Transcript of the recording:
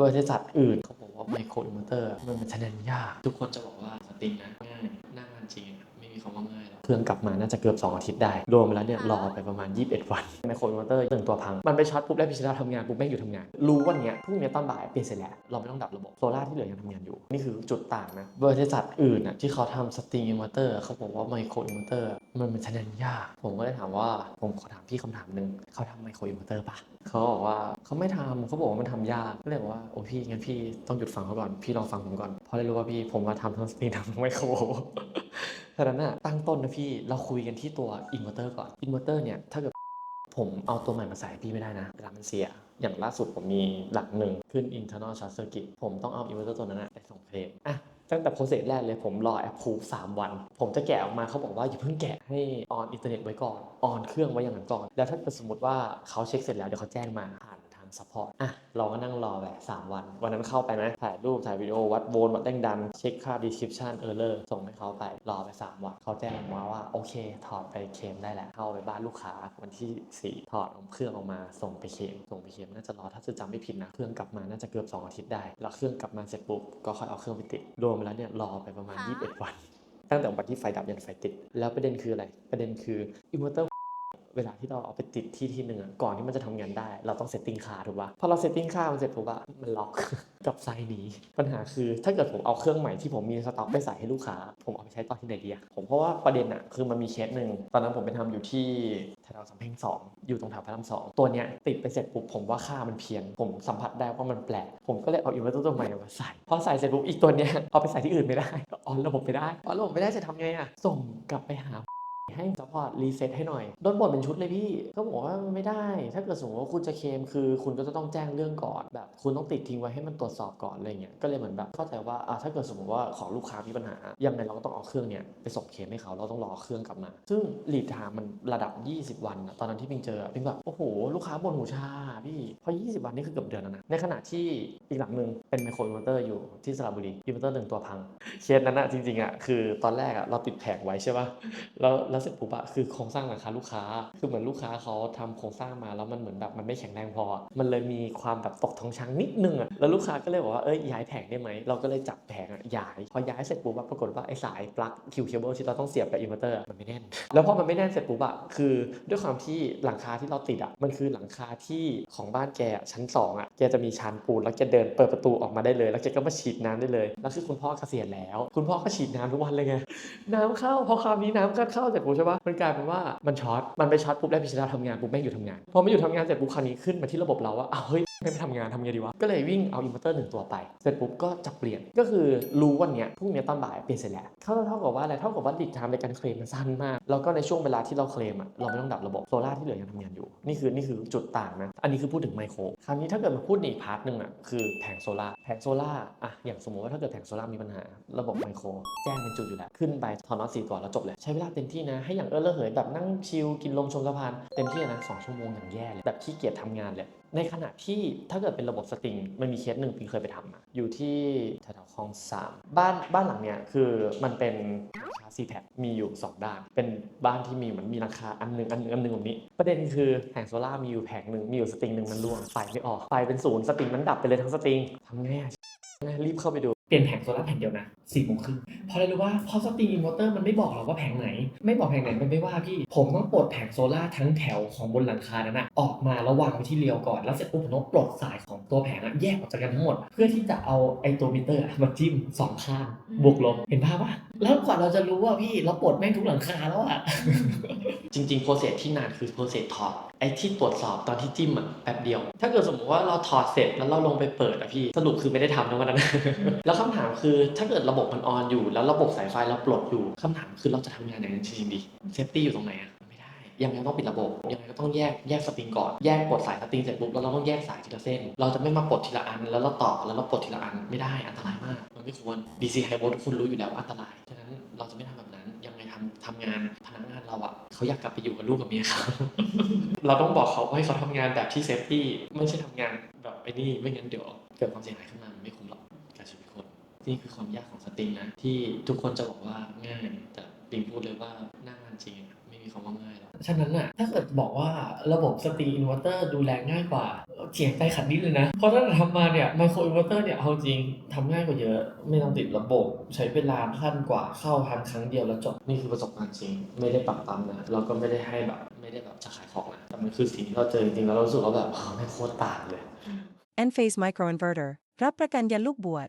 บริษัทอื่นเขาบอกว่าไมโครอินเวอร์เตอร์มันเป็นชนันยาก ทุกคนจะบอกว่าสติงนะ เครื่องกลับมาน่าจะเกือบ 2 อาทิตย์ได้ รวมแล้วเนี่ยรอไปประมาณ 21 วันไมโครอินเวอร์เตอร์หนึ่งตัวพัง มันไปช็อตปุ๊บแล้วพิชดาทำงานปุ๊บแม่งอยู่ทำงาน รู้วันเนี้ยพรุ่งนี้ตอนบ่ายเปลี่ยนเสร็จแล้ว เราไม่ต้องดับระบบโซล่าที่เหลือยังทำงานอยู่ นี่คือจุดต่างนะบริษัทอื่นน่ะที่เขาทำสตริงอินเวอร์เตอร์เขาบอกว่าไมโครอินเวอร์เตอร์มันเป็นชนันยาก ผมก็เลยถามว่าผมขอถามพี่คำถามหนึ่งเขาทำไมโครอินเวอร์เตอร์ปะเขาบอกว่าเขาไม่ทำเขาบอกว่ามันทำยากก็เลยบอกว่าโอ้พี่งั้นพี่ต้องหยุดฟังเขาก่อนพี่ลองฟังผมก่อนเพราะได้รู้ว่าพี่ผมมาทำทั้งสตริงทั้งไมโคร ฉะนั้นน่ะตั้งต้นนะพี่เราคุยกันที่ตัวอินเวอร์เตอร์ก่อนอินเวอร์เตอร์เนี่ยถ้าเกิดผมเอาตัวใหม่มาใส่พี่ไม่ได้นะเวลามันเสีย อย่างล่าสุดผมมีหลักหนึ่งขึ้น internal short circuit ผมต้องเอาอินเวอร์เตอร์ตัวนั้นนะไปส่งเคลมอะตั้งแต่โปรเซสแรกเลยผมรอแอปพูฟสามวัน ผมจะแกะออกมาเขาบอกว่าอย่าเพิ่งแกะให้ออนอินเทอร์เน็ตไว้ก่อน ออนเครื่องไว้อย่างนั้นก่อน แล้วถ้าสมมติว่าเขาเช็คเสร็จแล้วเดี๋ยวเขาแจ้งมาผ่า นทางซัพพอร์ตอะเราก็นั่งรอแบบสามวัน วันนั้นเข้าไปไหมถ่ายรูปถ่ายวิดีโอวัดโวลต์วัดแรงดัน เช็คค่า description error ส่งให้เขาไปรอไป 3 วันเขาแจ้งมาว่า โอเค ถอดไปเคลมได้แล้วเข้าไปบ้านลูกค้าวันที่ 4 ถอดเอาเครื่องออกมาส่งไปเคลมส่งไปเคลมน่าจะรอถ้าจะจำไม่ผิดนะเครื่องกลับมาน่าจะเกือบ 2 อาทิตย์ได้ แล้วเครื่องกลับมาเสร็จปุ๊บก็ค่อยเอาเครื่องไปติดรวมแล้วเนี่ยรอไปประมาณ 21 วันตั้งแต่วันที่ไฟดับยันไฟติด แล้วประเด็นคืออะไร ประเด็นคืออินเวอร์เตอร์ เวลาที่เราเอาไปติดที่ที่หนึ่งอะก่อนที่มันจะทำงานได้ เราต้องเซตติ้งค่าถูกปะพอเราเซตติ้งค่ามันเสร็จปุ๊บอะมันล็อกกับไซส์นี้ ปัญหาคือถ้าเกิดผมเอาเครื่องใหม่ที่ผมมีสต็อกไปใส่ให้ลูกค้า ผมเอาไปใช้ต่อที่ไหนดีอะผมเพราะว่าประเด็นอะคือมันมีเคสหนึ่งตอนนั้นผมไปทำอยู่ที่แถวสำเพ็งสองอยู่ตรงแถวพระรามสองตัวเนี้ยติดไปเสร็จปุ๊บผมว่าค่ามันเพี้ยน ผมสัมผัสได้ว่ามันแปลกผมก็เลยเอาอินเวอร์เตอร์ตัวใหม่มาใส่พอใส่เสร็จปุ๊บอีกตัวเนี้ยเอาไปใส่ที่อื่นไม่ได้ออนระบบไม่ได้ออนระบบไม่ได้จะทำไงอะส่งกลับไปหา ให้ซัพพอร์ตรีเซ็ตให้หน่อยโดนบ่นเป็นชุดเลยพี่ก็บอกว่าไม่ได้ ถ้าเกิดสมมติว่าคุณจะเคลมคือ คุณก็จะต้องแจ้งเรื่องก่อนแบบคุณต้องติดทิ้งไว้ให้มันตรวจสอบก่อนอะไรเงี้ยก็เลยเหมือนแบบเข้าใจว่าอะถ้าเกิดสมมติว่าของลูกค้ามีปัญหายังไงเราก็ต้องเอาเครื่องเนี้ยไปส่งเคลมให้เขาเราต้องรอเครื่องกลับมา ซึ่งลีดไทม์มันระดับ 20 วันอะตอนนั้นที่พิงเจอพิงแบบโอ้โหลูกค้าบ่นหูชาพี่เพราะ20 วันนี่คือเกือบเดือนแล้วนะในขณะที่อีกหลังหนึ่งเป็นไมโครอินเวอร์เตอร์อยู่ที่สระบุรีอินเวอร์เตอร์หนึ่งตัวพังเคสนั้นอะจริงๆอะคือตอนแรกอะเราติดแผงไว้ใช่ป่ะแล้วแล้วเสร็จปุ๊บอะคือโครงสร้างหลังคาลูกค้า คือเหมือนลูกค้าเขาทำโครงสร้างมาแล้วมันเหมือนแบบมันไม่แข็งแรงพอ มันเลยมีความแบบตกท้องช้างนิดนึงอะแล้วลูกค้าก็เลยบอกว่าเอ้ยย้ายแผงได้ไหมเราก็เลยจับแผงอะย้าย พอย้ายเสร็จปุ๊บะปรากฏว่าไอ้สายปลั๊กคิวเคเบิลที่เราต้องเสียบกับอินเวอร์เตอร์มันไม่แน่น แล้วพอมันไม่แน่นเสร็จปุ๊บอะคือ ด้วยความที่หลังคาที่เราติดอะมันคือหลังคาที่ของบ้านแกอะชั้นสองอะแกจะมีชานปูนแล้วแกเดินเปิดประตูออกมาได้เลย แล้วแกก็มาฉีดน้ำได้เลย แล้วคือคุณพ่อเกษียณแล้ว คุณพ่อก็ฉีดน้ำทุกวันเลยไงน้ำเข้าพอคราวนี้น้ำก็เข้าเสร็จปุ๊บใช่ปะมันกลายเป็นว่ามันช็อตมันไปช็อตปุ๊บแล้วพิชดาทำงานปุ๊บแม่งอยู่ทำงานพอไม่อยู่ทำงานเสร็จปุ๊บคราวนี้ขึ้นมาที่ระบบเราว่าอ้าวเฮ้ย ไม่ไปทำงานทำไงดีวะ ก็เลยวิ่งเอาอินเวอร์เตอร์หนึ่งตัวไป เสร็จปุ๊บก็จะเปลี่ยน ก็คือรู้วันเนี้ยพรุ่งนี้ตอนบ่ายเปลี่ยนเสร็จแล้วเท่าเท่ากับว่าอะไร เท่ากับว่าดิดไทม์ในการเคลมมันสั้นมาก แล้วก็ในช่วงเวลาที่เราเคลมอะเราไม่ต้องดับระบบโซล่าที่เหลือยังทำงานอยู่ นี่คือนี่คือจุดต่างนะ อันนี้คือพูดถึงไมโคร คราวนี้ถ้าเกิดมาพูดในอีกพาร์ทหนึ่งอะคือแผงโซล่า แผงโซล่าอะอย่างสมมติว่าถ้าเกิดแผงโซล่ามีปัญหา ระบบไมโครแจ้งเป็นจุดอยู่แล้ว ขึ้นไปถอนน็อตสี่ตัวแล้วจบเลย ใช้เวลาเต็มที่นะ ให้อย่างเออเลอเหยแบบนั่งชิลกินลมชมสะพานเต็มที่นะสองชั่วโมงอย่างแย่เลยแบบขี้เกียจทำงานเลย ในขณะที่ถ้าเกิดเป็นระบบสตริง มันมีเคสหนึ่งพี่เคยไปทำมาอยู่ที่แถวๆคลองสามบ้านบ้านหลังเนี้ยคือมันเป็นราคาซีแท็มีอยู่ 2 ด้าน เป็นบ้านที่มีเหมือนมีราคาอันหนึ่งอันหนึ่งอันหนึ่งแบบนี้ ประเด็นคือแผงโซล่าร์มีอยู่แผงหนึ่งมีอยู่สตริงหนึ่งมันร่วงไฟไม่ออกไฟเป็นศูนย์สตริงมันดับไปเลยทั้งสตริงทำไงอะรีบเข้าไปดูเปลี่ยนแผงโซลาร์แผ่นเดียวนะสี่โมงครึ่งะอะไรรู้ว่าเพราะสตรีมอินเวอร์เตอร์มันไม่บอกหรอกว่าแผงไหน ไม่บอกแผงไหนมันไม่ว่าพี่ ผมต้องปลดแผงโซลาร์ทั้งแถวของบนหลังคานั้นนะออกมาแล้ววางไว้ที่เรียวก่อน แล้วเสร็จปุ๊บผมต้องปลดสายของตัวแผงอะแยกออกจากกันทั้งหมด เพื่อที่จะเอาไอตัวมิเตอร์อะมาจิ้มสองข้างบวกลบเห็นภาพปะแล้วกว่าเราจะรู้ว่าพี่เราปลดแม่งทุกหลังคาแล้วอะจริงๆโปรเซสที่นานคือโปรเซสถอดไอ้ที่ตรวจสอบตอนที่จิ้มอะแป๊บเดียว ถ้าเกิดสมมติว่าเราถอดเสร็จแล้วเราลงไปเปิดอะพี่สรุปคือไม่ได้ทำนะวันนั้นแล้วคำถามคือถ้าเกิดระบบมันออนอยู่แล้วระบบสายไฟเราปลดอยู่คำถามคือเราจะทำงานอย่างนั้นจริงๆดีเซฟตี้อยู่ตรงไหนอะไม่ได้ ยังไงต้องปิดระบบ ยังไงก็ต้องแยกแยกสปริงก่อน แยกปลดสายสปริงเสร็จปุ๊บแล้วเราต้องแยกสายทีละเส้น เราจะไม่มาปลดทีละอัน แล้วเราต่อแล้วเราปลดทีละอันไม่ได้อันตรายมาก มันไม่ควร DC High Volt ทุกคนรู้อยู่แล้วว่าอันตรายฉะนั้นเราจะไม่ทำแบบนั้นยังไงทำทำงานพนักงานเราอะเขาอยากกลับไปอยู่กับลูกกับเมียเขาเราต้องบอกเขาให้เขาทำงานแบบที่เซฟตี้ไม่ใช่ทำงานแบบไอ้นี่ไม่งั้นเดี๋ยวเกิดความเสียหายขึ้นมามันไม่ นนี่คือความยากของสตริงนะที่ทุกคนจะบอกว่าง่าย แต่ปิงพูดเลยว่าหน้างานจริงอะไม่มีคำว่าง่ายหรอกฉะนั้นอะถ้าเกิดบอกว่าระบบสตรีมอินเวอร์เตอร์ดูแลง่ายกว่าเฉียงใจขัดนิดเลยนะ เพราะถ้าทำมาเนี่ยไมโครอินเวอร์เตอร์เนี่ยเอาจริงทำง่ายกว่าเยอะ ไม่ต้องติดระบบ ใช้เวลาสั้นกว่าเข้าพันครั้งเดียวแล้วจบ นี่คือประสบการณ์จริง ไม่ได้ปรับตามนะเราก็ไม่ได้ให้แบบไม่ได้แบบจะขายของนะแต่มันคือสิ่งที่เราเจอจริงๆแล้วเรารู้สึกว่าแบบไม่งโคตรต่างเลย Enphase Microinverter รับประกันยันลูกบวช